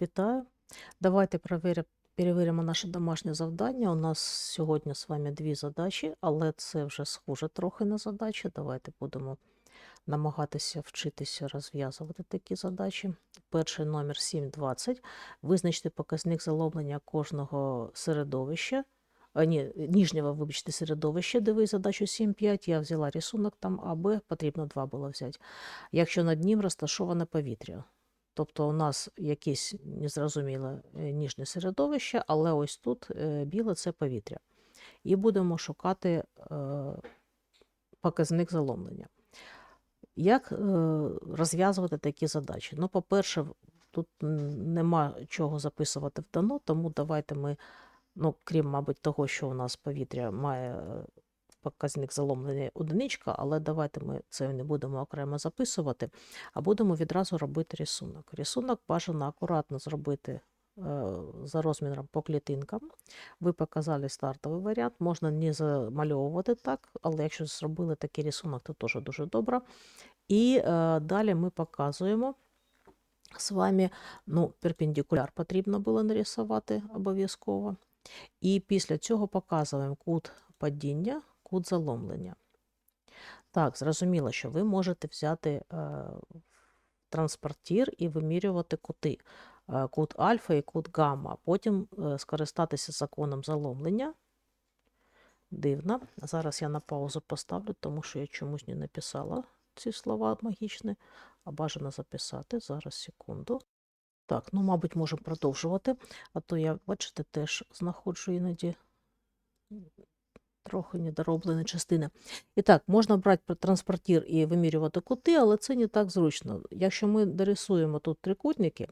Вітаю. Давайте перевіримо наше домашнє завдання. У нас сьогодні з вами дві задачі, але це вже схоже трохи на задачі. Давайте будемо намагатися вчитися розв'язувати такі задачі. Перший номер 720. Визначте показник заломлення кожного середовища. А, ні, ніжнього, вибачте, середовища. Дивись задачу 7.5. Я взяла рисунок там А, Б, потрібно два було взяти. Якщо над ним розташоване повітря. Тобто у нас якесь незрозуміле е, ніжне середовище, але ось тут е, біле це повітря. І будемо шукати е, показник заломлення. Як розв'язувати такі задачі? Ну, по-перше, тут нема чого записувати в дано, тому давайте ми, ну, крім, мабуть, того, що у нас повітря має показник заломлення одиничка, але давайте ми це не будемо окремо записувати, а будемо відразу робити рисунок. Рисунок бажано акуратно зробити е, за розміром по клітинкам. Ви показали стартовий варіант, можна не замальовувати так, але якщо зробили такий рисунок, то теж дуже добре. І е, далі ми показуємо з вами, ну, перпендикуляр потрібно було нарисувати обов'язково. І після цього показуємо кут падіння, кут заломлення. Так, зрозуміло, що ви можете взяти е, транспортір і вимірювати кути. Е, кут альфа і кут гамма. Потім е, скористатися законом заломлення. Дивно. Зараз я на паузу поставлю, тому що я чомусь не написала ці слова магічні, а бажано записати. Зараз секунду. Так, ну, мабуть, можемо продовжувати, а то я, бачите, теж знаходжу іноді трохи недороблені частини. І так, можна брати транспортір і вимірювати кути, але це не так зручно. Якщо ми дорисуємо тут трикутники,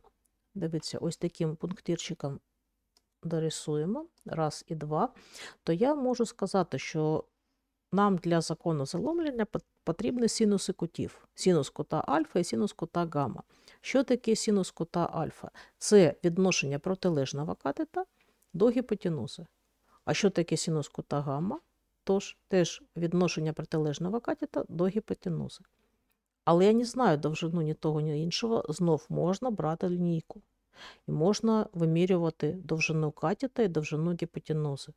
дивіться, ось таким пунктирчиком дорисуємо, раз і два, то я можу сказати, що нам для закону заломлення потрібні синуси кутів. Синус кута альфа і синус кута гамма. Що таке синус кута альфа? Це відношення протилежного катета до гіпотенузи. А що таке синус кута гамма? Тож теж відношення протилежного катета до гіпотенузи. Але я не знаю довжину ні того, ні іншого. Знов можна брати лінійку. І можна вимірювати довжину катета і довжину гіпотенузи.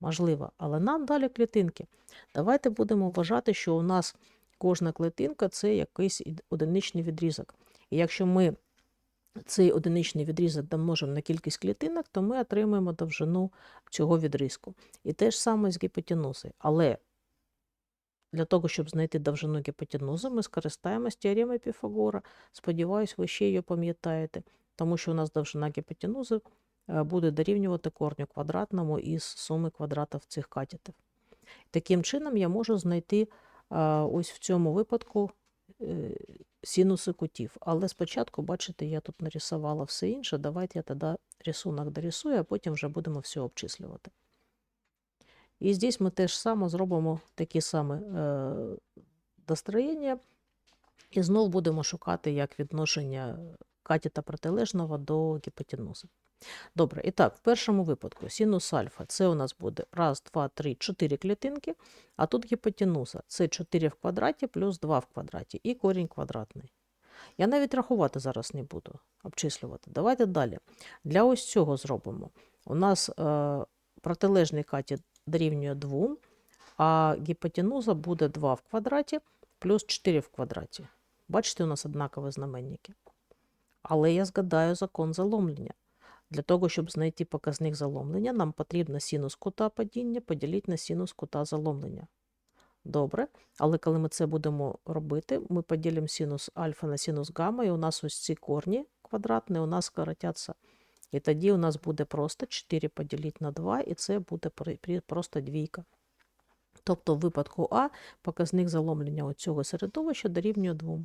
Можливо, але нам далі клітинки. Давайте будемо вважати, що у нас кожна клітинка це якийсь одиничний відрізок. І якщо ми цей одиничний відрізок домножимо на кількість клітинок, то ми отримаємо довжину цього відрізку. І те ж саме з гіпотенузою. Але для того, щоб знайти довжину гіпотенузи, ми скористаємось теоремою Піфагора. Сподіваюсь, ви ще її пам'ятаєте, тому що у нас довжина гіпотенузи е, буде дорівнювати корню квадратному із суми квадратів цих катетів. Таким чином, я можу знайти е, ось в цьому випадку е, синуси кутів. Але спочатку, бачите, я тут нарисувала все інше. Давайте я тоді рисунок дорисую, а потім вже будемо все обчислювати. І здесь ми теж саме зробимо такі саме е, достроєння. І знов будемо шукати як відношення катіта протилежного до гіпотенузи. Добре, і так, в першому випадку синус альфа це у нас буде 1, 2, 3, 4 клітинки, а тут гіпотенуза це 4 в квадраті плюс 2 в квадраті і корінь квадратний. Я навіть рахувати зараз не буду, обчислювати. Давайте далі. Для ось цього зробимо. У нас е, протилежний катет дорівнює 2, а гіпотенуза буде 2 в квадраті плюс 4 в квадраті. Бачите, у нас однакові знаменники. Але я згадаю закон заломлення. Для того, щоб знайти показник заломлення, нам потрібно синус кута падіння поділити на синус кута заломлення. Добре, але коли ми це будемо робити, ми поділимо синус альфа на синус гамма, і у нас ось ці корні квадратні у нас скоротяться. І тоді у нас буде просто 4 поділити на 2, і це буде просто двійка. Тобто в випадку А показник заломлення цього середовища дорівнює 2.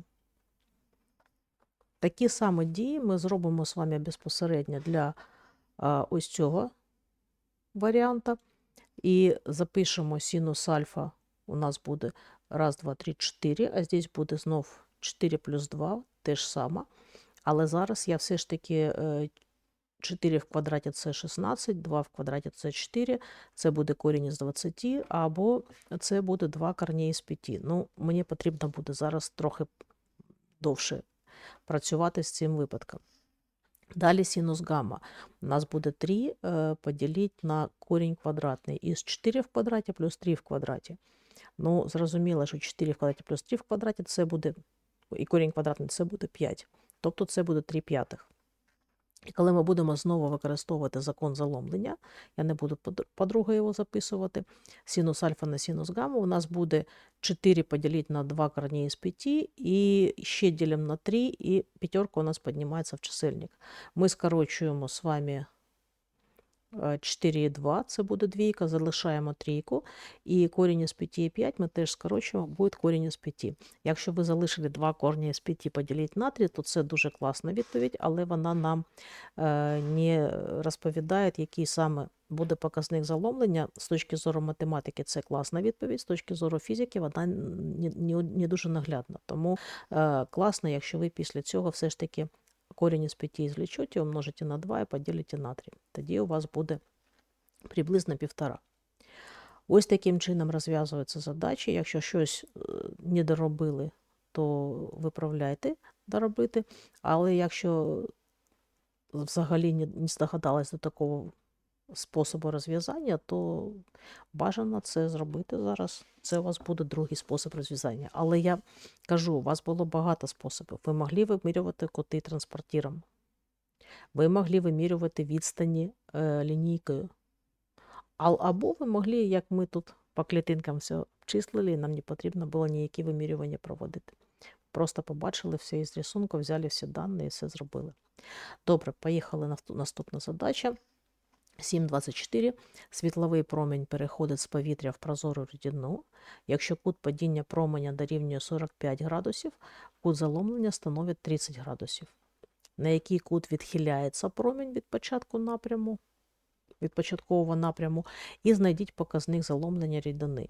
Такі самі дії ми зробимо з вами безпосередньо для ось цього варіанта. І запишемо синус альфа. У нас буде 1, 2, 3, 4, а здесь буде знов 4 плюс 2, те ж саме. Але зараз я все ж таки е, 4 в квадраті це 16, 2 в квадраті це 4, це буде корінь із 20, або це буде 2 корні із 5. Ну, мені потрібно буде зараз трохи довше працювати з цим випадком. Далі синус гамма. У нас буде 3 е, поділити на корінь квадратний із 4 в квадраті плюс 3 в квадраті. Ну, зрозуміло, що 4 в квадраті плюс 3 в квадраті це буде, і корінь квадратний це буде 5. Тобто це буде 3 п'ятих. І коли ми будемо знову використовувати закон заломлення, я не буду по-друге його записувати, синус альфа на синус гамма, у нас буде 4 поділити на 2 корні із 5, і ще ділимо на 3, і п'ятерка у нас піднімається в чисельник. Ми скорочуємо з вами е, 4 і 2, це буде двійка, залишаємо трійку, і корінь із 5 і 5 ми теж скорочуємо, буде корінь із 5. Якщо ви залишили 2 корні із 5 поділити на 3, то це дуже класна відповідь, але вона нам е, не розповідає, який саме буде показник заломлення. З точки зору математики це класна відповідь, з точки зору фізики вона не дуже наглядна. Тому е, класно, якщо ви після цього все ж таки корінь із 5 злічуті, умножите на 2 і поділите на 3. Тоді у вас буде приблизно півтора. Ось таким чином розв'язуються задачі. Якщо щось е, не доробили, то виправляйте доробити. Але якщо взагалі не, здогадалась до такого способу розв'язання, то бажано це зробити зараз. Це у вас буде другий спосіб розв'язання. Але я кажу, у вас було багато способів. Ви могли вимірювати коти транспортіром. Ви могли вимірювати відстані е, лінійкою. Або ви могли, як ми тут по клітинкам все обчислили, і нам не потрібно було ніякі вимірювання проводити. Просто побачили все із рисунку, взяли всі дані і все зробили. Добре, поїхали на наступна задача. 7.24. Світловий промінь переходить з повітря в прозору рідину. Якщо кут падіння променя дорівнює 45 градусів, кут заломлення становить 30 градусів. На який кут відхиляється промінь від початку напряму, від початкового напряму, і знайдіть показник заломлення рідини.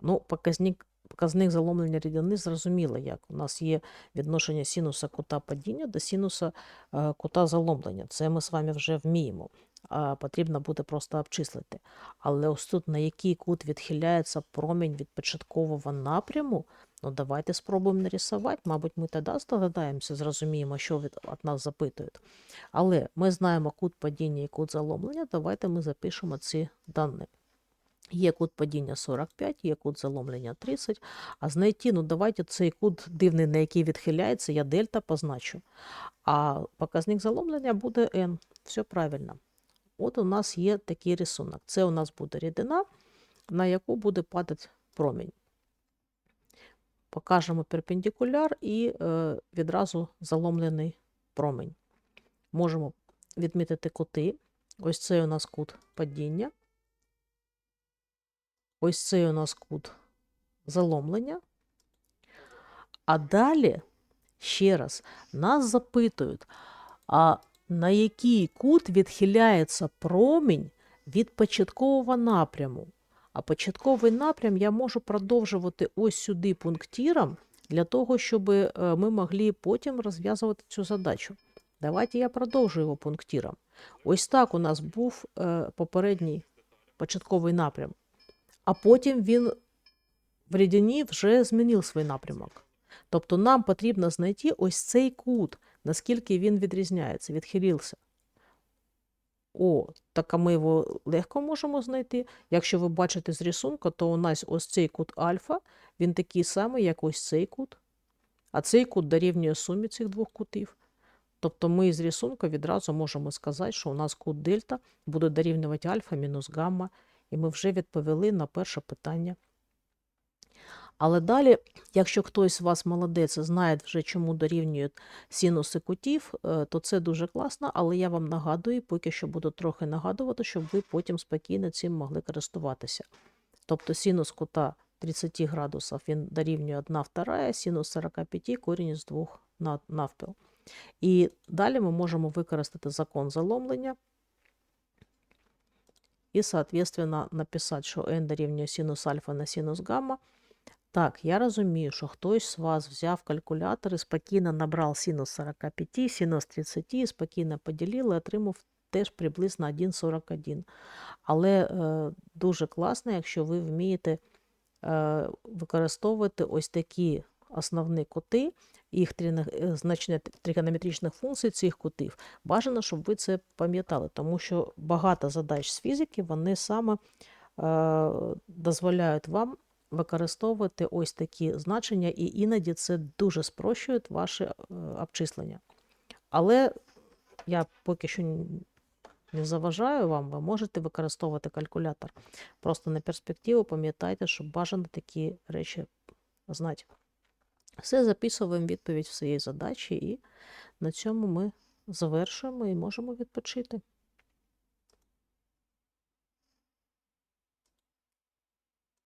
Ну, показник, показник заломлення рідини зрозуміло, як. У нас є відношення синуса кута падіння до синуса е, кута заломлення. Це ми з вами вже вміємо. Потрібно буде просто обчислити. Але ось тут на який кут відхиляється промінь від початкового напряму, ну давайте спробуємо нарисувати. Мабуть, ми тоді здогадаємося, зрозуміємо, що від, від нас запитують. Але ми знаємо кут падіння і кут заломлення, давайте ми запишемо ці дані. Є кут падіння 45, є кут заломлення 30. А знайти, ну давайте цей кут дивний, на який відхиляється, я дельта позначу. А показник заломлення буде n. Все правильно. От у нас є такий рисунок. Це у нас буде рідина, на яку буде падати промінь. Покажемо перпендикуляр і е, відразу заломлений промінь. Можемо відмітити кути. Ось це у нас кут падіння. Ось цей у нас кут заломлення. А далі, ще раз, нас запитують, а на який кут відхиляється промінь від початкового напряму. А початковий напрям я можу продовжувати ось сюди пунктиром, для того, щоб е, ми могли потім розв'язувати цю задачу. Давайте я продовжу його пунктиром. Ось так у нас був е, попередній початковий напрям, а потім він в рідині вже змінив свій напрямок. Тобто нам потрібно знайти ось цей кут, наскільки він відрізняється, відхилився. О, так а ми його легко можемо знайти. Якщо ви бачите з рисунку, то у нас ось цей кут альфа, він такий самий, як ось цей кут. А цей кут дорівнює сумі цих двох кутів. Тобто ми з рисунку відразу можемо сказати, що у нас кут дельта буде дорівнювати альфа мінус гамма, і ми вже відповіли на перше питання. Але далі, якщо хтось з вас молодець, знає вже, чому дорівнюють синуси кутів, е, то це дуже класно, але я вам нагадую, поки що буду трохи нагадувати, щоб ви потім спокійно цим могли користуватися. Тобто синус кута 30 градусів він дорівнює 1 вторая, синус 45 корінь з 2 на- навпіл. І далі ми можемо використати закон заломлення і, соответственно, написати, що n дорівнює синус альфа на синус гамма. Так, я розумію, що хтось з вас взяв калькулятор і спокійно набрав синус 45, синус 30, і спокійно поділив і отримав теж приблизно 1,41. Але е, дуже класно, якщо ви вмієте е, використовувати ось такі основні кути, їх е, значення тригонометричних функцій цих кутів, бажано, щоб ви це пам'ятали, тому що багато задач з фізики вони саме е, дозволяють вам використовувати ось такі значення, і іноді це дуже спрощує ваші е, обчислення. Але я поки що не заважаю вам, ви можете використовувати калькулятор. Просто на перспективу пам'ятайте, що бажано такі речі знати. Все записуємо відповідь в своїй задачі, і на цьому ми завершуємо і можемо відпочити.